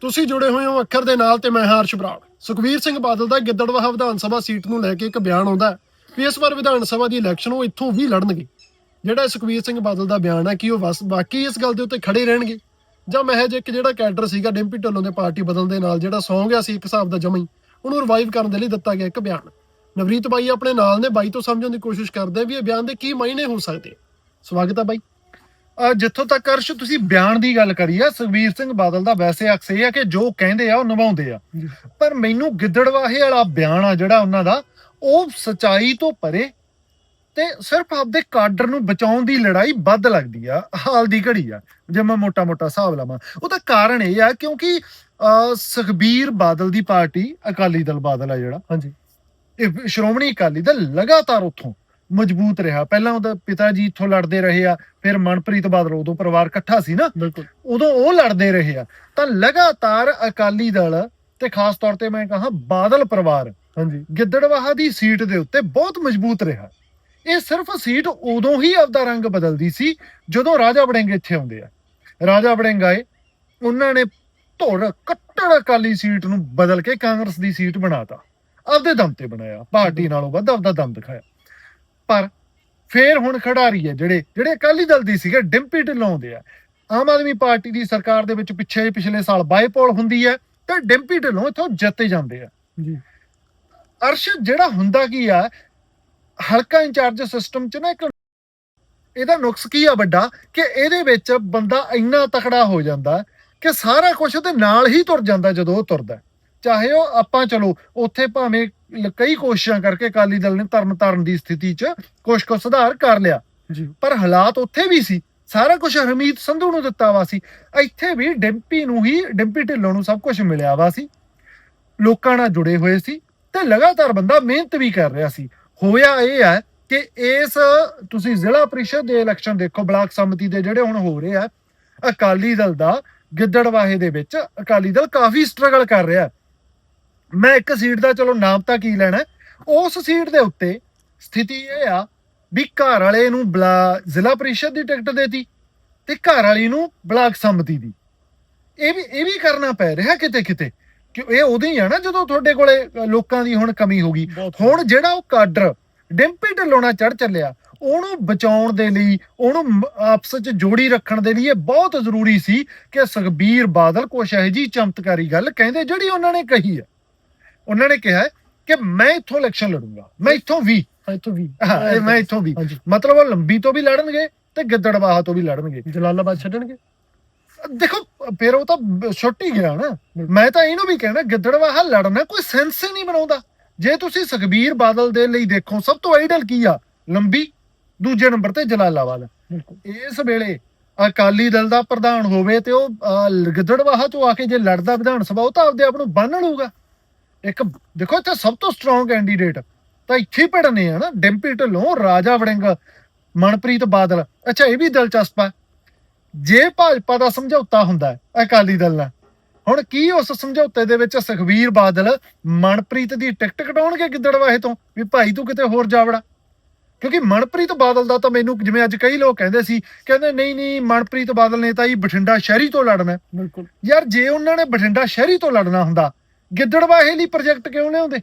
ਤੁਸੀਂ ਜੁੜੇ ਹੋਏ ਹੋ ਅੱਖਰ ਦੇ ਨਾਲ ਤੇ ਮੈਂ ਹਾਂ ਹਰਸ਼ ਬਰਾੜ। ਸੁਖਵੀਰ ਸਿੰਘ ਬਾਦਲ ਦਾ ਗਿੱਦੜਵਾਹ ਵਿਧਾਨ ਸਭਾ ਸੀਟ ਨੂੰ ਲੈ ਕੇ ਇੱਕ ਬਿਆਨ ਆਉਂਦਾ ਹੈ ਵੀ ਇਸ ਵਾਰ ਵਿਧਾਨ ਸਭਾ ਦੀ ਇਲੈਕਸ਼ਨ ਉਹ ਇੱਥੋਂ ਵੀ ਲੜਨਗੇ। ਜਿਹੜਾ ਸੁਖਵੀਰ ਸਿੰਘ ਬਾਦਲ ਦਾ ਬਿਆਨ ਹੈ ਕਿ ਉਹ ਬਸ ਬਾਕੀ ਇਸ ਗੱਲ ਦੇ ਉੱਤੇ ਖੜੇ ਰਹਿਣਗੇ। ਜਾਂ ਮਹਿਜ ਇੱਕ ਜਿਹੜਾ ਕੈਡਰ ਸੀਗਾ ਡਿੰਪੀ ਢੋਲੋਂ ਦੇ ਪਾਰਟੀ ਬਦਲ ਦੇ ਨਾਲ ਜਿਹੜਾ ਸੌਂ ਗਿਆ ਸੀ ਇੱਕ ਹਿਸਾਬ ਦਾ ਜਮਈ ਉਹਨੂੰ ਰਿਵਾਈਵ ਕਰਨ ਦੇ ਲਈ ਦਿੱਤਾ ਗਿਆ ਇੱਕ ਬਿਆਨ। ਨਵਰੀਤ ਬਾਈ ਆਪਣੇ ਨਾਲ ਨੇ, ਬਾਈ ਤੋਂ ਸਮਝਣ ਦੀ ਕੋਸ਼ਿਸ਼ ਕਰਦੇ ਵੀ ਇਹ ਬਿਆਨ ਦੇ ਕੀ ਮਾਇਨੇ ਹੋ ਸਕਦੇ ਸਵਾਗਤ ਹੈ ਬਾਈ। ਜਿੱਥੋਂ ਤੱਕ ਅਰਸ਼ ਤੁਸੀਂ ਬਿਆਨ ਦੀ ਗੱਲ ਕਰੀ ਆ ਸੁਖਬੀਰ ਸਿੰਘ ਬਾਦਲ ਦਾ ਵੈਸੇ ਅਕਸ ਇਹ ਆ ਕਿ ਜੋ ਕਹਿੰਦੇ ਆ ਉਹ ਨਿਭਾਉਂਦੇ ਆ। ਪਰ ਮੈਨੂੰ ਗਿੱਦੜਵਾਹੇ ਵਾਲਾ ਬਿਆਨ ਆ ਜਿਹੜਾ ਉਹਨਾਂ ਦਾ ਉਹ ਸਚਾਈ ਤੋਂ ਪਰੇ ਤੇ ਸਿਰਫ ਆਪਦੇ ਕਾਡਰ ਨੂੰ ਬਚਾਉਣ ਦੀ ਲੜਾਈ ਵੱਧ ਲੱਗਦੀ ਆ ਹਾਲ ਦੀ ਘੜੀ ਆ ਜੇ ਮੈਂ ਮੋਟਾ-ਮੋਟਾ ਹਿਸਾਬ ਲਾਵਾਂ। ਉਹਦਾ ਕਾਰਨ ਇਹ ਆ ਕਿਉਂਕਿ ਸੁਖਬੀਰ ਬਾਦਲ ਦੀ ਪਾਰਟੀ ਅਕਾਲੀ ਦਲ ਬਾਦਲ ਆ ਜਿਹੜਾ। ਹਾਂਜੀ। ਇਹ ਸ਼੍ਰੋਮਣੀ ਅਕਾਲੀ ਦਲ ਲਗਾਤਾਰ ਉੱਥੋਂ ਮਜ਼ਬੂਤ ਰਿਹਾ। ਪਹਿਲਾਂ ਉਹਦਾ ਪਿਤਾ ਜੀ ਇੱਥੋਂ ਲੜਦੇ ਰਹੇ ਆ ਫਿਰ ਮਨਪ੍ਰੀਤ ਬਾਦਲ ਉਦੋਂ ਪਰਿਵਾਰ ਇਕੱਠਾ ਸੀ ਨਾ ਬਿਲਕੁਲ। ਉਦੋਂ ਉਹ ਲੜਦੇ ਰਹੇ ਆ। ਤਾਂ ਲਗਾਤਾਰ ਅਕਾਲੀ ਦਲ ਤੇ ਖਾਸ ਤੌਰ ਤੇ ਮੈਂ ਕਹਾਂ ਬਾਦਲ ਪਰਿਵਾਰ ਹਾਂਜੀ। ਗਿੱਦੜਵਾਹਾ ਦੀ ਸੀਟ ਦੇ ਉੱਤੇ ਬਹੁਤ ਮਜ਼ਬੂਤ ਰਿਹਾ। ਇਹ ਸਿਰਫ ਸੀਟ ਉਦੋਂ ਹੀ ਆਪਦਾ ਰੰਗ ਬਦਲਦੀ ਸੀ ਜਦੋਂ ਰਾਜਾ ਵੜਿੰਗ ਇੱਥੇ ਆਉਂਦੇ ਆ। ਰਾਜਾ ਵੜਿੰਗ ਆਏ ਉਹਨਾਂ ਨੇ ਧੁਰ ਕੱਟੜ ਅਕਾਲੀ ਸੀਟ ਨੂੰ ਬਦਲ ਕੇ ਕਾਂਗਰਸ ਦੀ ਸੀਟ ਬਣਾਤਾ। ਆਪਦੇ ਦਮ ਤੇ ਬਣਾਇਆ ਪਾਰਟੀ ਨਾਲੋਂ ਵੱਧ ਆਪਦਾ ਦਮ ਦਿਖਾਇਆ। ਪਰ ਫੇਰ ਹੁਣ ਖਿਡਾਰੀ ਹੈ ਜਿਹੜੇ ਜਿਹੜੇ ਅਕਾਲੀ ਦਲ ਦੀ ਸੀਗੇ ਡਿੰਪੀ ਢਿੱਲੋਂ ਆਉਂਦੇ ਆ। ਆਮ ਆਦਮੀ ਪਾਰਟੀ ਦੀ ਸਰਕਾਰ ਦੇ ਵਿੱਚ ਪਿੱਛੇ ਪਿਛਲੇ ਸਾਲ ਬਾਈਪੋਲ ਹੁੰਦੀ ਹੈ ਤੇ ਡਿੰਪੀ ਢਿੱਲੋਂ ਇੱਥੋਂ ਜਿੱਤੇ ਜਾਂਦੇ ਆ। ਜੀ। ਅਰਸ਼ ਜਿਹੜਾ ਹੁੰਦਾ ਕੀ ਆ ਹਲਕਾ ਇੰਚਾਰਜ ਸਿਸਟਮ ਚ ਨਾ ਇੱਕ ਇਹਦਾ ਨੁਕਸ ਕੀ ਆ ਵੱਡਾ ਕਿ ਇਹਦੇ ਵਿੱਚ ਬੰਦਾ ਇੰਨਾ ਤਕੜਾ ਹੋ ਜਾਂਦਾ ਕਿ ਸਾਰਾ ਕੁਝ ਉਹਦੇ ਨਾਲ ਹੀ ਤੁਰ ਜਾਂਦਾ ਜਦੋਂ ਉਹ ਤੁਰਦਾ। ਚਾਹੇ ਉਹ ਆਪਾਂ ਚਲੋ ਉੱਥੇ ਭਾਵੇਂ ਕਈ ਕੋਸ਼ਿਸ਼ਾਂ ਕਰਕੇ ਅਕਾਲੀ ਦਲ ਨੇ ਧਰਮ ਧਰਨ ਦੀ ਸਥਿਤੀ 'ਚ ਕੁਛ ਕੁ ਸੁਧਾਰ ਕਰ ਲਿਆ। ਜੀ। ਪਰ ਹਾਲਾਤ ਉੱਥੇ ਵੀ ਸੀ। ਸਾਰਾ ਕੁਝ ਹਰਮੀਤ ਸੰਧੂ ਨੂੰ ਦਿੱਤਾ ਵਾ ਸੀ। ਇੱਥੇ ਵੀ ਡਿੰਪੀ ਨੂੰ ਹੀ ਡਿੰਪੀ ਢਿੱਲੋਂ ਨੂੰ ਸਭ ਕੁਝ ਮਿਲਿਆ ਵਾ ਸੀ। ਲੋਕਾਂ ਨਾਲ ਜੁੜੇ ਹੋਏ ਸੀ ਤੇ ਲਗਾਤਾਰ ਬੰਦਾ ਮਿਹਨਤ ਵੀ ਕਰ ਰਿਹਾ ਸੀ। ਹੋਇਆ ਇਹ ਹੈ ਕਿ ਇਸ ਤੁਸੀਂ ਜ਼ਿਲ੍ਹਾ ਪ੍ਰੀਸ਼ਦ ਦੇ ਇਲੈਕਸ਼ਨ ਦੇਖੋ ਬਲਾਕ ਸੰਮਤੀ ਦੇ ਜਿਹੜੇ ਹੁਣ ਹੋ ਰਹੇ ਆ ਅਕਾਲੀ ਦਲ ਦਾ ਗਿੱਦੜਵਾਹੇ ਦੇ ਵਿੱਚ ਅਕਾਲੀ ਦਲ ਕਾਫੀ ਸਟਰਗਲ ਕਰ ਰਿਹਾ। ਮੈਂ ਇੱਕ ਸੀਟ ਦਾ ਚਲੋ ਨਾਮ ਤਾਂ ਕੀ ਲੈਣਾ? ਉਸ ਸੀਟ ਦੇ ਉੱਤੇ ਸਥਿਤੀ ਇਹ ਆ ਵੀ ਘਰ ਵਾਲੇ ਨੂੰ ਬਲਾ ਜ਼ਿਲ੍ਹਾ ਪ੍ਰੀਸ਼ਦ ਦੀ ਟਿਕਟ ਦੇਤੀ ਤੇ ਘਰ ਵਾਲੀ ਨੂੰ ਬਲਾਕ ਸੰਮਤੀ ਦੀ। ਇਹ ਵੀ ਇਹ ਵੀ ਕਰਨਾ ਪੈ ਰਿਹਾ ਕਿਤੇ ਕਿਤੇ ਕਿ ਇਹ ਉਦੋਂ ਹੀ ਆ ਨਾ ਜਦੋਂ ਤੁਹਾਡੇ ਕੋਲੇ ਲੋਕਾਂ ਦੀ ਹੁਣ ਕਮੀ ਹੋ ਗਈ। ਹੁਣ ਜਿਹੜਾ ਉਹ ਕਾਡਰ ਡਿੰਪੀ ਢਿੱਲੋਂ ਚੜ ਚੱਲਿਆ ਉਹਨੂੰ ਬਚਾਉਣ ਦੇ ਲਈ ਉਹਨੂੰ ਆਪਸ ਵਿੱਚ ਜੋੜੀ ਰੱਖਣ ਦੇ ਲਈ ਇਹ ਬਹੁਤ ਜ਼ਰੂਰੀ ਸੀ ਕਿ ਸੁਖਬੀਰ ਬਾਦਲ ਕੁਛ ਇਹੋ ਜੀ ਚਮਤਕਾਰੀ ਗੱਲ ਕਹਿੰਦੇ ਜਿਹੜੀ ਉਹਨਾਂ ਨੇ ਕਹੀ ਹੈ ਉਹਨਾਂ ਨੇ ਕਿਹਾ ਕਿ ਮੈਂ ਇੱਥੋਂ ਇਲੈਕਸ਼ਨ ਲੜੂੰਗਾ। ਮੈਂ ਇੱਥੋਂ ਵੀ। ਇੱਥੋਂ ਵੀ। ਹਾਂ, ਇਹ ਮੈਂ ਇੱਥੋਂ ਵੀ। ਹਾਂਜੀ। ਮਤਲਬ ਉਹ ਲੰਬੀ ਤੋਂ ਵੀ ਲੜਨਗੇ ਤੇ ਗਿੱਦੜਵਾਹਾ ਤੋਂ ਵੀ ਲੜਨਗੇ। ਜਲਾਲਾਬਾਦ ਛੱਡਣਗੇ? ਦੇਖੋ ਫਿਰ ਉਹ ਤਾਂ ਬ- ਛੁੱਟ ਹੀ ਗਿਆ ਨਾ। ਮੈਂ ਤਾਂ ਇਹਨੂੰ ਵੀ ਕਹਿਣਾ ਗਿੱਦੜਵਾਹਾ ਲੜਨਾ ਕੋਈ ਸੈਂਸ ਹੀ ਨਹੀਂ ਬਣਾਉਂਦਾ। ਜੇ ਤੁਸੀਂ ਸੁਖਬੀਰ ਬਾਦਲ ਦੇ ਲਈ ਦੇਖੋ ਸਭ ਤੋਂ ਆਈਡਲ ਕੀ ਆ? ਲੰਬੀ ਦੂਜੇ ਨੰਬਰ ਤੇ ਜਲਾਲਾਬਾਦ। ਬਿਲਕੁਲ। ਇਸ ਵੇਲੇ ਅਕਾਲੀ ਦਲ ਦਾ ਪ੍ਰਧਾਨ ਹੋਵੇ ਤੇ ਉਹ ਅਹ, ਗਿੱਦੜਵਾਹਾ ਤੋਂ ਆ ਕੇ ਜੇ ਲੜਦਾ ਵਿਧਾਨ ਸਭਾ ਉਹ ਤਾਂ ਆਪਦੇ ਆਪ ਨੂੰ ਬੰਨ ਲਊਗਾ। ਇੱਕ ਦੇਖੋ ਇੱਥੇ ਸਭ ਤੋਂ ਸਟਰੋਂਗ ਕੈਂਡੀਡੇਟ ਤਾਂ ਇੱਥੇ ਹੀ ਭਿੜਨੇ ਆ ਨਾ ਡਿੰਪੀ ਢਿੱਲੋਂ ਰਾਜਾ ਵੜਿੰਗ ਮਨਪ੍ਰੀਤ ਬਾਦਲ। ਅੱਛਾ ਇਹ ਵੀ ਦਿਲਚਸਪ ਹੈ ਜੇ ਭਾਜਪਾ ਦਾ ਸਮਝੌਤਾ ਹੁੰਦਾ ਹੈ ਅਕਾਲੀ ਦਲ ਨਾਲ ਹੁਣ ਕੀ ਉਸ ਸਮਝੌਤੇ ਦੇ ਵਿੱਚ ਸੁਖਵੀਰ ਬਾਦਲ ਮਨਪ੍ਰੀਤ ਦੀ ਟਿਕਟ ਕਟਾਉਣਗੇ ਗਿੱਦੜਵਾਹੇ ਤੋਂ? ਵੀ ਭਾਈ ਤੂੰ ਕਿਤੇ ਹੋਰ ਜਾਵੜਾ ਕਿਉਂਕਿ ਮਨਪ੍ਰੀਤ ਬਾਦਲ ਦਾ ਤਾਂ ਮੈਨੂੰ ਜਿਵੇਂ ਅੱਜ ਕਈ ਲੋਕ ਕਹਿੰਦੇ ਸੀ ਕਹਿੰਦੇ ਨਹੀਂ ਨਹੀਂ ਮਨਪ੍ਰੀਤ ਬਾਦਲ ਨੇ ਤਾਂ ਹੀ ਬਠਿੰਡਾ ਸ਼ਹਿਰੀ ਤੋਂ ਲੜਨਾ। ਬਿਲਕੁਲ। ਯਾਰ ਜੇ ਉਹਨਾਂ ਨੇ ਬਠਿੰਡਾ ਸ਼ਹਿਰੀ ਤੋਂ ਲੜਨਾ ਹੁੰਦਾ ਗਿੱਦੜਵਾਹੇ ਲਈ ਪ੍ਰੋਜੈਕਟ ਕਿਉਂ ਲਿਆਉਂਦੇ?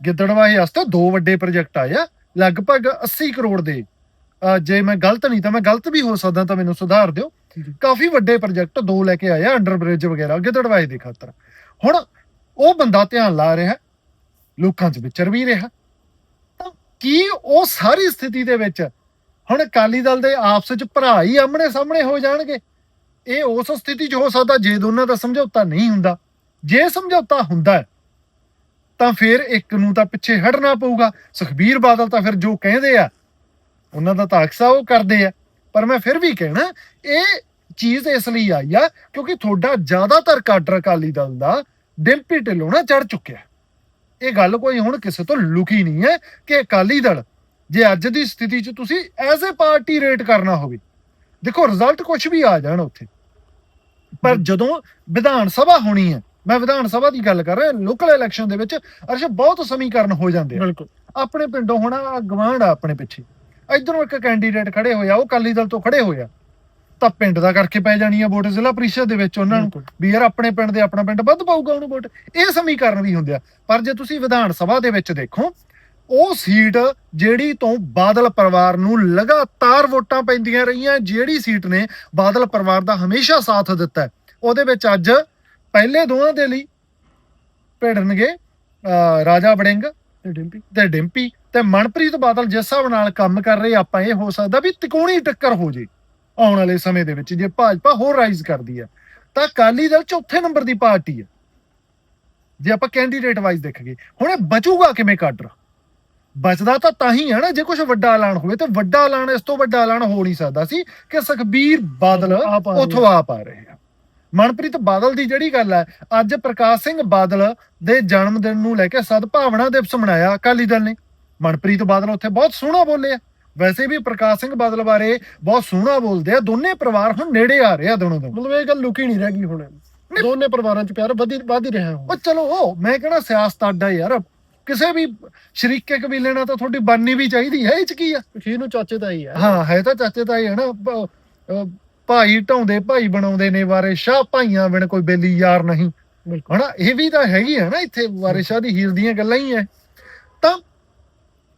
ਗਿੱਦੜਵਾਹੇ ਵਾਸਤੇ ਦੋ ਵੱਡੇ ਪ੍ਰੋਜੈਕਟ ਆਏ ਆ ਲਗਭਗ 80 ਕਰੋੜ ਦੇ। ਜੇ ਮੈਂ ਗਲਤ ਨਹੀਂ ਤਾਂ ਮੈਂ ਗਲਤ ਵੀ ਹੋ ਸਕਦਾ ਤਾਂ ਮੈਨੂੰ ਸੁਧਾਰ ਦਿਓ। ਕਾਫੀ ਵੱਡੇ ਪ੍ਰੋਜੈਕਟ ਦੋ ਲੈ ਕੇ ਆਏ ਆ ਅੰਡਰ ਬ੍ਰਿਜ ਵਗੈਰਾ ਗਿੱਦੜਵਾਹੇ ਦੇ ਖਾਤਰ। ਹੁਣ ਉਹ ਬੰਦਾ ਧਿਆਨ ਲਾ ਰਿਹਾ ਲੋਕਾਂ 'ਚ ਵਿਚਰ ਵੀ ਰਿਹਾ। ਤਾਂ ਕੀ ਉਹ ਸਾਰੀ ਸਥਿਤੀ ਦੇ ਵਿੱਚ ਹੁਣ ਅਕਾਲੀ ਦਲ ਦੇ ਆਪਸ ਵਿੱਚ ਭਰਾ ਹੀ ਆਮਣੇ ਸਾਹਮਣੇ ਹੋ ਜਾਣਗੇ? ਇਹ ਉਸ ਸਥਿਤੀ 'ਚ ਹੋ ਸਕਦਾ ਜੇ ਦੋਨਾਂ ਦਾ ਸਮਝੌਤਾ ਨਹੀਂ ਹੁੰਦਾ। ਜੇ ਸਮਝੌਤਾ ਹੁੰਦਾ ਤਾਂ ਫਿਰ ਇੱਕ ਨੂੰ ਤਾਂ ਪਿੱਛੇ ਹਟਣਾ ਪਊਗਾ। ਸੁਖਬੀਰ ਬਾਦਲ ਤਾਂ ਫਿਰ ਜੋ ਕਹਿੰਦੇ ਆ ਉਹਨਾਂ ਦਾ ਤਾਂ ਅਕਸਾ ਉਹ ਕਰਦੇ ਆ। ਪਰ ਮੈਂ ਫਿਰ ਵੀ ਕਹਿਣਾ ਇਹ ਚੀਜ਼ ਇਸ ਲਈ ਆਈ ਆ ਕਿਉਂਕਿ ਤੁਹਾਡਾ ਜ਼ਿਆਦਾਤਰ ਕਾਡਰ ਅਕਾਲੀ ਦਲ ਦਾ ਡਿੰਪੀ ਢਿੱਲੋਂ ਨਾਲ ਚੜ ਚੁੱਕਿਆ। ਇਹ ਗੱਲ ਕੋਈ ਹੁਣ ਕਿਸੇ ਤੋਂ ਲੁਕੀ ਨਹੀਂ ਹੈ ਕਿ ਅਕਾਲੀ ਦਲ ਜੇ ਅੱਜ ਦੀ ਸਥਿਤੀ 'ਚ ਤੁਸੀਂ ਐਜ਼ ਅ ਪਾਰਟੀ ਰੇਟ ਕਰਨਾ ਹੋਵੇ ਦੇਖੋ ਰਿਜ਼ਲਟ ਕੁਝ ਵੀ ਆ ਜਾਣ ਉੱਥੇ। ਪਰ ਜਦੋਂ ਵਿਧਾਨ ਸਭਾ ਹੋਣੀ ਹੈ ਮੈਂ ਵਿਧਾਨ ਸਭਾ ਦੀ ਗੱਲ ਕਰ ਰਿਹਾ ਲੋਕਲ ਇਲੈਕਸ਼ਨ ਦੇ ਵਿੱਚ ਅਰਸ਼ ਬਹੁਤ ਸਮੀਕਰਨ ਹੋ ਜਾਂਦੇ ਆ। ਬਿਲਕੁਲ। ਆਪਣੇ ਪਿੰਡੋਂ ਹੁਣ ਗਵਾਂਢ ਆ ਆਪਣੇ ਪਿੱਛੇ। ਇਧਰੋਂ ਇੱਕ ਕੈਂਡੀਡੇਟ ਖੜੇ ਹੋਇਆ ਉਹ ਅਕਾਲੀ ਦਲ ਤੋਂ ਖੜੇ ਹੋਇਆ ਤਾਂ ਪਿੰਡ ਦਾ ਕਰਕੇ ਪੈ ਜਾਣੀ ਆ ਵੋਟ ਜ਼ਿਲ੍ਹਾ ਪ੍ਰੀਸ਼ਦ ਦੇ ਵਿੱਚ ਉਹਨਾਂ ਨੂੰ ਬਿਲਕੁਲ। ਵੀ ਯਾਰ ਆਪਣੇ ਪਿੰਡ ਦੇ ਆਪਣਾ ਪਿੰਡ ਵੱਧ ਪਾਊਗਾ ਉਹਨੂੰ ਵੋਟ। ਇਹ ਸਮੀਕਰਨ ਵੀ ਹੁੰਦੇ ਆ। ਪਰ ਜੇ ਤੁਸੀਂ ਵਿਧਾਨ ਸਭਾ ਦੇ ਵਿੱਚ ਦੇਖੋ ਉਹ ਸੀਟ ਜਿਹੜੀ ਤੋਂ ਬਾਦਲ ਪਰਿਵਾਰ ਨੂੰ ਲਗਾਤਾਰ ਵੋਟਾਂ ਪੈਂਦੀਆਂ ਰਹੀਆਂ ਜਿਹੜੀ ਸੀਟ ਨੇ ਬਾਦਲ ਪਰਿਵਾਰ ਦਾ ਹਮੇਸ਼ਾ ਸਾਥ ਦਿੱਤਾ ਹੈ, ਉਹਦੇ ਵਿੱਚ ਅੱਜ ਪਹਿਲੇ ਦੋਵਾਂ ਦੇ ਲਈ ਭਿੜਨਗੇ ਰਾਜਾ ਵੜਿੰਗ ਤੇ ਡਿੰਪੀ। ਤੇ ਡਿੰਪੀ ਤੇ ਮਨਪ੍ਰੀਤ ਬਾਦਲ ਜਿਸ ਹਿਸਾਬ ਨਾਲ ਕੰਮ ਕਰ ਰਹੇ ਆਪਾਂ ਇਹ ਹੋ ਸਕਦਾ ਵੀ ਤਿਕੋਣੀ ਟੱਕਰ ਹੋ ਜੇ ਆਉਣ ਵਾਲੇ ਸਮੇਂ ਦੇ ਵਿੱਚ ਜੇ ਭਾਜਪਾ ਹੋਰ ਰਾਈਜ਼ ਕਰਦੀ ਹੈ। ਤਾਂ ਅਕਾਲੀ ਦਲ ਚੌਥੇ ਨੰਬਰ ਦੀ ਪਾਰਟੀ ਹੈ। ਜੇ ਆਪਾਂ ਕੈਂਡੀਡੇਟ ਵਾਈਜ਼ ਦੇਖੀਏ ਹੁਣ ਇਹ ਬਚੂਗਾ ਕਿਵੇਂ ਕਾਡਰ? ਬਚਦਾ ਤਾਂ ਤਾਂ ਹੀ ਹੈ ਨਾ ਜੇ ਕੁਝ ਵੱਡਾ ਐਲਾਨ ਹੋਵੇ ਤੇ ਵੱਡਾ ਐਲਾਨ ਇਸ ਤੋਂ ਵੱਡਾ ਐਲਾਨ ਹੋ ਨਹੀਂ ਸਕਦਾ ਸੀ ਕਿ ਸੁਖਬੀਰ ਬਾਦਲ ਉਥੋਂ ਆ ਪਾ ਰਹੇ ਆ। ਮਨਪ੍ਰੀਤ ਬਾਦਲ ਦੀ ਜਿਹੜੀ ਗੱਲ ਹੈ ਅੱਜ ਪ੍ਰਕਾਸ਼ ਸਿੰਘ ਬਾਦਲ ਦੇ ਜਨਮ ਦਿਨ ਨੂੰ ਲੈ ਕੇ ਸਦਭਾਵਨਾ ਦਿਵਸ ਮਨਾਇਆ ਅਕਾਲੀ ਦਲ ਨੇ। ਮਨਪ੍ਰੀਤ ਬਾਦਲ ਉੱਥੇ ਬਹੁਤ ਸੋਹਣਾ ਬੋਲੇ ਆ। ਵੈਸੇ ਵੀ ਪ੍ਰਕਾਸ਼ ਸਿੰਘ ਬਾਦਲ ਬਾਰੇ ਬਹੁਤ ਸੋਹਣਾ ਬੋਲਦੇ ਆ। ਦੋਨੇ ਪਰਿਵਾਰ ਹੁਣ ਨੇੜੇ ਆ ਰਹੇ ਆ ਦੋਨੋਂ ਦੋਨੋਂ। ਮਤਲਬ ਇਹ ਗੱਲ ਲੁਕੀ ਨਹੀਂ ਰਹਿ ਗਈ ਹੁਣ। ਦੋਨੇ ਪਰਿਵਾਰਾਂ 'ਚ ਪਿਆਰ ਵਧੀ ਵਧ ਹੀ ਰਿਹਾ ਉਹ ਚਲੋ ਉਹ ਮੈਂ ਕਹਿੰਦਾ ਸਿਆਸਤ ਅੱਡਾ ਯਾਰ। ਕਿਸੇ ਵੀ ਸ਼ਰੀਕੇ ਕਬੀਲੇ ਨਾਲ ਤਾਂ ਤੁਹਾਡੀ ਬਾਨੀ ਵੀ ਚਾਹੀਦੀ ਹੈ ਇਹ ਚ ਕੀ ਆ? ਅਖੀਰ ਨੂੰ ਚਾਚੇ ਦਾ ਹੀ ਹੈ ਹਾਂ ਹੈ ਤਾਂ ਚਾਚੇ ਤਾਈ ਹੈ ਨਾ। ਭ- ਅਹ ਭਾਈ ਢਾਉਂਦੇ ਭਾਈ ਬਣਾਉਂਦੇ ਨੇ ਵਾਰੇ ਸ਼ਾਹ ਭਾਈਆਂ ਬਿਨ ਕੋਈ ਬੇਲੀ ਯਾਰ ਨਹੀਂ। ਹਨਾ ਇਹ ਵੀ ਤਾਂ ਹੈਗੀ ਹੈ ਨਾ ਇੱਥੇ ਵਾਰਿਸ ਸ਼ਾਹ ਦੀ ਹੀਰ ਦੀਆਂ ਗੱਲਾਂ ਹੀ ਐ। ਤਾਂ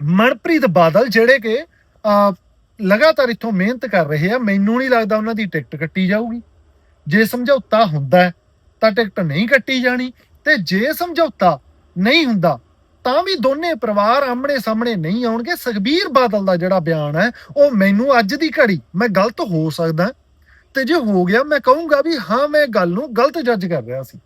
ਮਨਪ੍ਰੀਤ ਬਾਦਲ ਜਿਹੜੇ ਕਿ ਲਗਾਤਾਰ ਇੱਥੋਂ ਮਿਹਨਤ ਕਰ ਰਹੇ ਆ ਮੈਨੂੰ ਨਹੀਂ ਲੱਗਦਾ ਉਹਨਾਂ ਦੀ ਟਿਕਟ ਕੱਟੀ ਜਾਊਗੀ। ਜੇ ਸਮਝੌਤਾ ਹੁੰਦਾ ਤਾਂ ਟਿਕਟ ਨਹੀਂ ਕੱਟੀ ਜਾਣੀ। ਤੇ ਜੇ ਸਮਝੌਤਾ ਨਹੀਂ ਹੁੰਦਾ ਤਾਂ ਵੀ ਦੋਨੇ ਪਰਿਵਾਰ ਆਮਣੇ ਸਾਹਮਣੇ ਨਹੀਂ ਆਉਣਗੇ। ਸੁਖਬੀਰ ਬਾਦਲ ਦਾ ਜਿਹੜਾ ਬਿਆਨ ਹੈ ਉਹ ਮੈਨੂੰ ਅੱਜ ਦੀ ਘੜੀ ਮੈਂ ਗਲਤ ਹੋ ਸਕਦਾ। ਤੇ ਜੇ ਹੋ ਗਿਆ, ਮੈਂ ਕਹੂੰਗਾ ਵੀ ਹਾਂ, ਮੈਂ ਗੱਲ ਨੂੰ ਗਲਤ ਜੱਜ ਕਰ ਰਿਹਾ ਸੀ।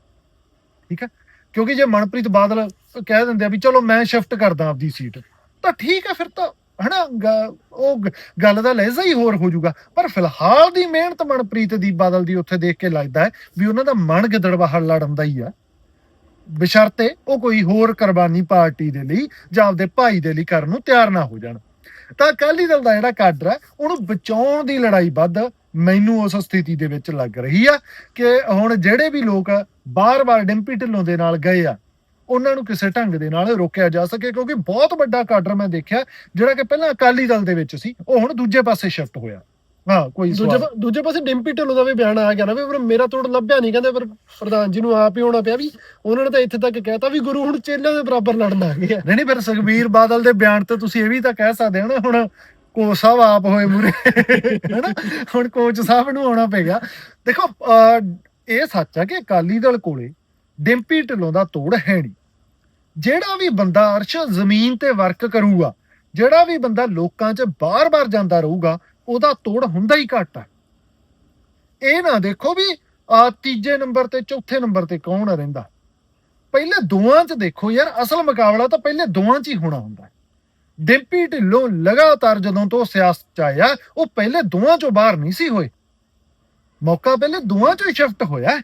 ਠੀਕ ਹੈ? ਕਿਉਂਕਿ ਜੇ ਮਨਪ੍ਰੀਤ ਬਾਦਲ ਕਹਿ ਦਿੰਦੇ ਆ ਵੀ ਚਲੋ ਮੈਂ ਸ਼ਿਫਟ ਕਰਦਾ ਆਪਦੀ ਸੀਟ ਤਾਂ ਠੀਕ ਹੈ ਫਿਰ ਤਾਂ, ਹਨਾ? ਗ- ਉਹ ਗੱਲ ਦਾ ਲਹਿਜ਼ਾ ਹੀ ਹੋਰ ਹੋ ਜਾਊਗਾ। ਪਰ ਫਿਲਹਾਲ ਦੀ ਮਿਹਨਤ ਮਨਪ੍ਰੀਤ ਦੀ, ਬਾਦਲ ਦੀ ਉੱਥੇ ਦੇਖ ਕੇ ਲੱਗਦਾ ਹੈ ਵੀ ਉਹਨਾਂ ਦਾ ਮਨ ਗਿੱਦੜਬਾਹਰ ਲੜਨ ਦਾ ਹੀ ਆ। ਬਿਸ਼ਰਤੇ ਉਹ ਕੋਈ ਹੋਰ ਕੁਰਬਾਨੀ ਪਾਰਟੀ ਦੇ ਲਈ ਜਾਂ ਆਪਦੇ ਭਾਈ ਦੇ ਲਈ ਕਰਨ ਨੂੰ ਤਿਆਰ ਨਾ ਹੋ ਜਾਣ। ਤਾਂ ਅਕਾਲੀ ਦਲ ਦਾ ਜਿਹੜਾ ਕਾਡਰ ਹੈ, ਉਹਨੂੰ ਬਚਾਉਣ ਦੀ ਲੜਾਈ ਵੱਧ ਮੈਨੂੰ ਉਸ ਸਥਿਤੀ ਦੇ ਵਿੱਚ ਲੱਗ ਰਹੀ ਆ ਕਿ ਹੁਣ ਜਿਹੜੇ ਵੀ ਲੋਕ ਬਾਰ-ਬਾਰ ਡਿੰਪੀ ਢਿੱਲੋਂ ਦੇ ਨਾਲ ਗਏ ਆ ਉਹਨਾਂ ਨੂੰ ਕਿਸੇ ਢੰਗ ਦੇ ਨਾਲ ਰੋਕਿਆ ਜਾ ਸਕੇ ਕਿਉਂਕਿ ਬਹੁਤ ਵੱਡਾ ਕਾਡਰ ਮੈਂ ਦੇਖਿਆ ਜਿਹੜਾ ਕਿ ਪਹਿਲਾਂ ਅਕਾਲੀ ਦਲ ਦੇ ਵਿੱਚ ਸੀ ਉਹ ਹੁਣ ਦੂਜੇ ਪਾਸੇ ਸ਼ਿਫਟ ਹੋਇਆ। ਹਾਂ ਕੋਈ ਦੂਜੇ ਦੂਜੇ ਪਾਸੇ ਡਿੰਪੀ ਢਿੱਲੋਂ ਦਾ ਵੀ ਬਿਆਨ ਆ ਗਿਆ ਨਾ ਵੀ ਮੇਰਾ ਤੋੜ ਲੱਭਿਆ ਨਹੀਂ ਕਹਿੰਦੇ ਪਰ ਪ੍ਰਧਾਨ ਜੀ ਨੂੰ ਆਪ ਹੀ ਹੋਣਾ ਪਿਆ ਵੀ ਉਹਨਾਂ ਨੇ ਤਾਂ ਇੱਥੇ ਤੱਕ ਕਹਿਤਾ ਵੀ ਗੁਰੂ ਹੁਣ ਚੇਲਿਆਂ ਦੇ ਬਰਾਬਰ ਲੜਨ ਆ ਗਏ ਆ। ਨਹੀਂ ਨਹੀਂ ਫਿਰ ਸੁਖਬੀਰ ਬਾਦਲ ਦੇ ਬਿਆਨ ਤੇ ਤੁਸੀਂ ਇਹ ਵੀ ਤਾਂ ਕਹਿ ਸਕਦੇ ਹੋ ਨਾ ਹੁਣ ਕੋਚ ਸਾਹਿਬ ਆਪ ਹੋਏ ਮੂਰੇ। ਹੈਨਾ? ਹੁਣ ਕੋਚ ਸਾਹਿਬ ਨੂੰ ਆਉਣਾ ਪਏਗਾ ਦੇਖੋ ਅਹ, ਇਹ ਸੱਚ ਹੈ ਕਿ ਅਕਾਲੀ ਦਲ ਕੋਲੇ ਡਿੰਪੀ ਢਿੱਲੋਂ ਦਾ ਤੋੜ ਹੈ ਨਹੀਂ। ਜਿਹੜਾ ਵੀ ਬੰਦਾ ਅਰਸ਼ ਜ਼ਮੀਨ ਤੇ ਵਰਕ ਕਰੂਗਾ ਜਿਹੜਾ ਵੀ ਬੰਦਾ ਲੋਕਾਂ 'ਚ ਬਾਰ-ਬਾਰ ਜਾਂਦਾ ਰਹੂਗਾ ਉਹਦਾ ਤੋੜ ਹੁੰਦਾ ਹੀ ਘੱਟ ਹੈ ਇਹ ਨਾ ਦੇਖੋ ਵੀ ਆ ਤੀਜੇ ਨੰਬਰ ਤੇ ਚੌਥੇ ਨੰਬਰ ਤੇ ਕੌਣ ਰਹਿੰਦਾ। ਪਹਿਲੇ ਦੋਵਾਂ 'ਚ ਦੇਖੋ ਯਾਰ ਅਸਲ ਮੁਕਾਬਲਾ ਤਾਂ ਪਹਿਲੇ ਦੋਵਾਂ 'ਚ ਹੀ ਹੋਣਾ ਹੁੰਦਾ। ਡਿੰਪੀ ਢਿੱਲੋਂ ਲਗਾਤਾਰ ਜਦੋਂ ਤੋਂ ਸਿਆਸਤ 'ਚ ਆਇਆ ਉਹ ਪਹਿਲੇ ਦੋਵਾਂ 'ਚੋਂ ਬਾਹਰ ਨਹੀਂ ਸੀ ਹੋਏ। ਮੌਕਾ ਪਹਿਲੇ ਦੋਵਾਂ 'ਚੋਂ ਹੀ ਸ਼ਿਫਟ ਹੋਇਆ।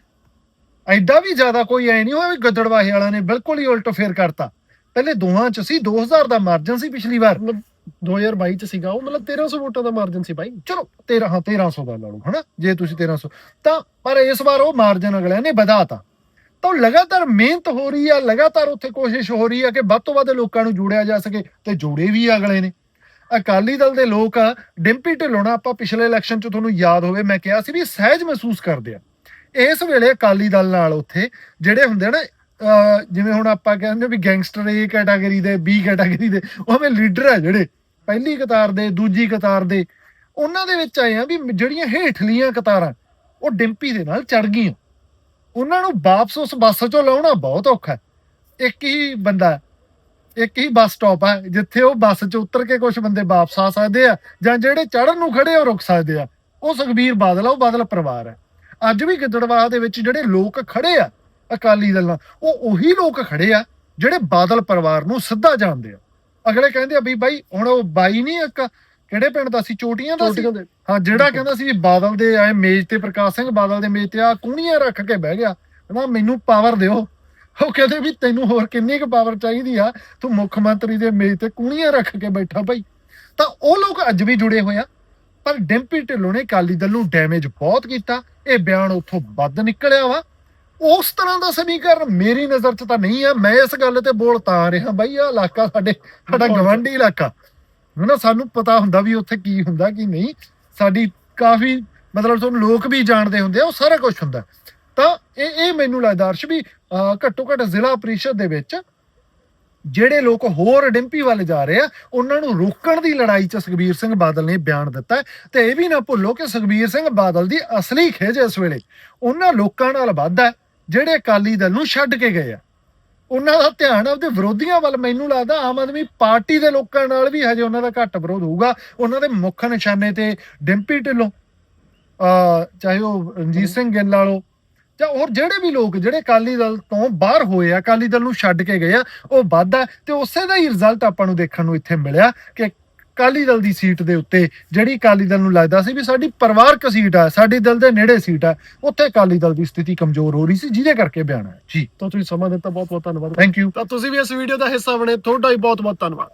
ਐਡਾ ਵੀ ਜ਼ਿਆਦਾ ਕੋਈ ਐ ਨਹੀਂ ਹੋਇਆ ਵੀ ਗੱਦੜਵਾਹੀ ਵਾਲਾ ਨੇ ਬਿਲਕੁਲ ਹੀ ਉਲਟ ਫੇਰ ਕਰਤਾ। ਪਹਿਲੇ ਦੋਵਾਂ 'ਚ ਸੀ 2000 ਦਾ ਮਾਰਜਨ ਸੀ ਪਿਛਲੀ ਵਾਰ। ਮਤਲਬ 2022 ਚ ਸੀਗਾ ਉਹ ਮਤਲਬ 1300 ਵੋਟਾਂ ਦਾ ਮਾਰਜਨ ਸੀ ਬਾਈ। ਚਲੋ 13 ਹਾਂ 1300 ਦਾ ਲਾ ਲਓ ਹਨਾ? ਜੇ ਤੁਸੀਂ 1300 ਤਾਂ ਪਰ ਇਸ ਵਾਰ ਉਹ ਮਾਰਜਨ ਅਗਲਿਆਂ ਨੇ ਵਧਾਤਾ ਤਾਂ ਉਹ ਲਗਾਤਾਰ ਮਿਹਨਤ ਹੋ ਰਹੀ ਆ, ਲਗਾਤਾਰ ਉੱਥੇ ਕੋਸ਼ਿਸ਼ ਹੋ ਰਹੀ ਆ ਕਿ ਵੱਧ ਤੋਂ ਵੱਧ ਲੋਕਾਂ ਨੂੰ ਜੋੜਿਆ ਜਾ ਸਕੇ ਤੇ ਜੋੜੇ ਵੀ ਅਗਲੇ ਨੇ। ਅਕਾਲੀ ਦਲ ਦੇ ਲੋਕ ਡਿੰਪੀ ਢਿੱਲੋਂ ਨਾ ਆਪਾਂ ਪਿਛਲੇ ਇਲੈਕਸ਼ਨ 'ਚ ਤੁਹਾਨੂੰ ਯਾਦ ਹੋਵੇ, ਮੈਂ ਕਿਹਾ ਸੀ ਵੀ ਸਹਿਜ ਮਹਿਸੂਸ ਕਰਦੇ ਆ। ਇਸ ਵੇਲੇ ਅਕਾਲੀ ਦਲ ਨਾਲ ਉੱਥੇ ਜਿਹੜੇ ਹੁੰਦੇ ਆ ਨਾ ਜਿਵੇਂ ਹੁਣ ਆਪਾਂ ਕਹਿੰਦੇ ਵੀ ਗੈਂਗਸਟਰ ਏ ਕੈਟਾਗਰੀ ਦੇ ਬੀ ਕੈਟਾਗਰੀ ਦੇ, ਉਹ ਲੀਡਰ ਆ ਜਿਹੜੇ, ਪਹਿਲੀ ਕਤਾਰ ਦੇ, ਦੂਜੀ ਕਤਾਰ ਦੇ, ਉਹਨਾਂ ਦੇ ਵਿੱਚ ਆਏ ਆ ਵੀ ਜਿਹੜੀਆਂ ਹੇਠਲੀਆਂ ਕਤਾਰਾਂ, ਉਹ ਡਿੰਪੀ ਦੇ ਨਾਲ ਚੜ ਗਈਆਂ। ਉਹਨਾਂ ਨੂੰ ਵਾਪਸ ਉਸ ਬੱਸ 'ਚੋਂ ਲਾਉਣਾ ਬਹੁਤ ਔਖਾ ਹੈ। ਇੱਕ ਹੀ ਬੰਦਾ ਇੱਕ ਹੀ ਬੱਸ ਸਟਾਪ ਹੈ, ਜਿੱਥੇ ਉਹ ਬੱਸ 'ਚ ਉਤਰ ਕੇ ਕੁਝ ਬੰਦੇ ਵਾਪਸ ਆ ਸਕਦੇ ਆ ਜਾਂ ਜਿਹੜੇ ਚੜਨ ਨੂੰ ਖੜੇ ਆ, ਉਹ ਰੁਕ ਸਕਦੇ ਆ। ਉਹ ਸੁਖਬੀਰ ਬਾਦਲ ਆ, ਉਹ ਬਾਦਲ ਪਰਿਵਾਰ ਹੈ। ਅੱਜ ਵੀ ਗਿੱਦੜਵਾਹ ਦੇ ਵਿੱਚ ਜਿਹੜੇ ਲੋਕ ਖੜੇ ਆ ਅਕਾਲੀ ਦਲ ਨਾਲ, ਉਹ ਉਹੀ ਲੋਕ ਖੜੇ ਆ ਜਿਹੜੇ ਬਾਦਲ ਪਰਿਵਾਰ ਨੂੰ ਸਿੱਧਾ ਜਾਣਦੇ ਆ। ਅਗਲੇ ਕਹਿੰਦੇ ਆ ਵੀ ਬਾਈ, ਹੁਣ ਉਹ ਬਾਈ ਨਹੀਂ ਇੱਕ ਕਿਹੜੇ ਪਿੰਡ ਦਾ ਸੀ? ਚੋਟੀਆਂ ਦਾ ਸੀ? ਹਾਂ ਜਿਹੜਾ ਕਹਿੰਦਾ ਸੀ ਬਾਦਲ ਦੇ ਆਏ ਮੇਜ਼ ਤੇ ਪ੍ਰਕਾਸ਼ ਸਿੰਘ ਬਾਦਲ ਦੇ ਮੇਜ਼ ਤੇ ਆ ਕੂਣੀਆਂ ਰੱਖ ਕੇ ਬਹਿ ਗਿਆ। ਕਹਿੰਦਾ ਮੈਨੂੰ ਪਾਵਰ ਦਿਓ। ਉਹ ਕਹਿੰਦੇ ਵੀ ਤੈਨੂੰ ਹੋਰ ਕਿੰਨੀ ਕੁ ਪਾਵਰ ਚਾਹੀਦੀ ਆ? ਤੂੰ ਮੁੱਖ ਮੰਤਰੀ ਦੇ ਮੇਜ਼ ਤੇ ਕੂਣੀਆਂ ਰੱਖ ਕੇ ਬੈਠਾ ਭਾਈ। ਤਾਂ ਉਹ ਲੋਕ ਅੱਜ ਵੀ ਜੁੜੇ ਹੋਏ ਆ ਪਰ ਡਿੰਪੀ ਢਿੱਲੋਂ ਨੇ ਅਕਾਲੀ ਦਲ ਨੂੰ ਡੈਮੇਜ ਬਹੁਤ ਕੀਤਾ। ਇਹ ਬਿਆਨ ਉੱਥੋਂ ਵੱਧ ਨਿਕਲਿਆ ਵਾ। ਉਸ ਤਰ੍ਹਾਂ ਦਾ ਸਮੀਕਰਨ ਮੇਰੀ ਨਜ਼ਰ 'ਚ ਤਾਂ ਨਹੀਂ ਆ। ਮੈਂ ਇਸ ਗੱਲ ਤੇ ਬੋਲ ਤਾਂ ਰਿਹਾ ਬਾਈ ਆ ਇਲਾਕਾ ਸਾਡੇ ਸਾਡਾ ਗਵਾਂਢੀ ਇਲਾਕਾ। ਹਨਾ ਸਾਨੂੰ ਪਤਾ ਹੁੰਦਾ ਵੀ ਉੱਥੇ ਕੀ ਹੁੰਦਾ, ਕੀ ਨਹੀਂ। ਸਾਡੀ ਕਾਫੀ, ਮਤਲਬ ਤੁਹਾਨੂੰ ਲੋਕ ਵੀ ਜਾਣਦੇ ਹੁੰਦੇ ਆ, ਉਹ ਸਾਰਾ ਕੁਝ ਹੁੰਦਾ। ਤਾਂ ਇਹ ਇਹ ਮੈਨੂੰ ਲੱਗਦਾ ਅਰਸ਼ ਵੀ ਘੱਟੋ ਘੱਟ ਜ਼ਿਲ੍ਹਾ ਪ੍ਰੀਸ਼ਦ ਦੇ ਵਿੱਚ ਜਿਹੜੇ ਲੋਕ ਹੋਰ ਡਿੰਪੀ ਵੱਲ ਜਾ ਰਹੇ ਆ, ਉਹਨਾਂ ਨੂੰ ਰੋਕਣ ਦੀ ਲੜਾਈ 'ਚ ਸੁਖਬੀਰ ਸਿੰਘ ਬਾਦਲ ਨੇ ਬਿਆਨ ਦਿੱਤਾ ਤੇ ਇਹ ਵੀ ਨਾ ਭੁੱਲੋ ਕਿ ਸੁਖਬੀਰ ਸਿੰਘ ਬਾਦਲ ਦੀ ਅਸਲੀ ਖਿੱਚ ਇਸ ਵੇਲੇ ਉਹਨਾਂ ਲੋਕਾਂ ਨਾਲ ਵੱਧ ਹੈ, ਜਿਹੜੇ ਅਕਾਲੀ ਦਲ ਨੂੰ ਛੱਡ ਕੇ ਗਏ ਆ। ਉਹਨਾਂ ਦਾ ਧਿਆਨ ਆਪਦੇ ਵਿਰੋਧੀਆਂ ਵੱਲ ਮੈਨੂੰ ਲੱਗਦਾ ਆਮ ਆਦਮੀ ਪਾਰਟੀ ਦੇ ਲੋਕਾਂ ਨਾਲ ਵੀ ਹਜੇ ਉਹਨਾਂ ਦਾ ਘੱਟ ਵਿਰੋਧ ਹੋਊਗਾ। ਉਹਨਾਂ ਦੇ ਮੁੱਖ ਨਿਸ਼ਾਨੇ ਤੇ ਡਿੰਪੀ ਢਿੱਲੋਂ ਚਾਹੇ ਉਹ ਰਣਜੀਤ ਸਿੰਘ ਗਿੱਲ ਵਾਲੋ ਜਾਂ ਹੋਰ ਜਿਹੜੇ ਵੀ ਲੋਕ ਜਿਹੜੇ ਅਕਾਲੀ ਦਲ ਤੋਂ ਬਾਹਰ ਹੋਏ ਆ ਅਕਾਲੀ ਦਲ ਨੂੰ ਛੱਡ ਕੇ ਗਏ ਆ ਉਹ ਵੱਧ ਤੇ ਉਸੇ ਦਾ ਹੀ ਰਿਜ਼ਲਟ ਆਪਾਂ ਨੂੰ ਦੇਖਣ ਨੂੰ ਇੱਥੇ ਮਿਲਿਆ ਕਿ ਅਕਾਲੀ ਦਲ ਦੀ ਸੀਟ ਦੇ ਉੱਤੇ ਜਿਹੜੀ ਅਕਾਲੀ ਦਲ ਨੂੰ ਲੱਗਦਾ ਸੀ ਵੀ ਸਾਡੀ ਪਰਿਵਾਰਕ ਸੀਟ ਆ ਸਾਡੇ ਦਿਲ ਦੇ ਨੇੜੇ ਸੀਟ ਆ ਉੱਥੇ ਅਕਾਲੀ ਦਲ ਦੀ ਸਥਿਤੀ ਕਮਜ਼ੋਰ ਹੋ ਰਹੀ ਸੀ ਜਿਹਦੇ ਕਰਕੇ ਬਿਆਨ ਹੈ ਜੀ। ਤਾਂ ਤੁਸੀਂ ਸਮਾਂ ਦਿੱਤਾ ਬਹੁਤ ਬਹੁਤ ਧੰਨਵਾਦ। ਥੈਂਕ ਯੂ ਤਾਂ ਤੁਸੀਂ ਵੀ ਇਸ ਵੀਡੀਓ ਦਾ ਹਿੱਸਾ ਬਣੇ ਤੁਹਾਡਾ ਹੀ ਬਹੁਤ ਬਹੁਤ ਧੰਨਵਾਦ।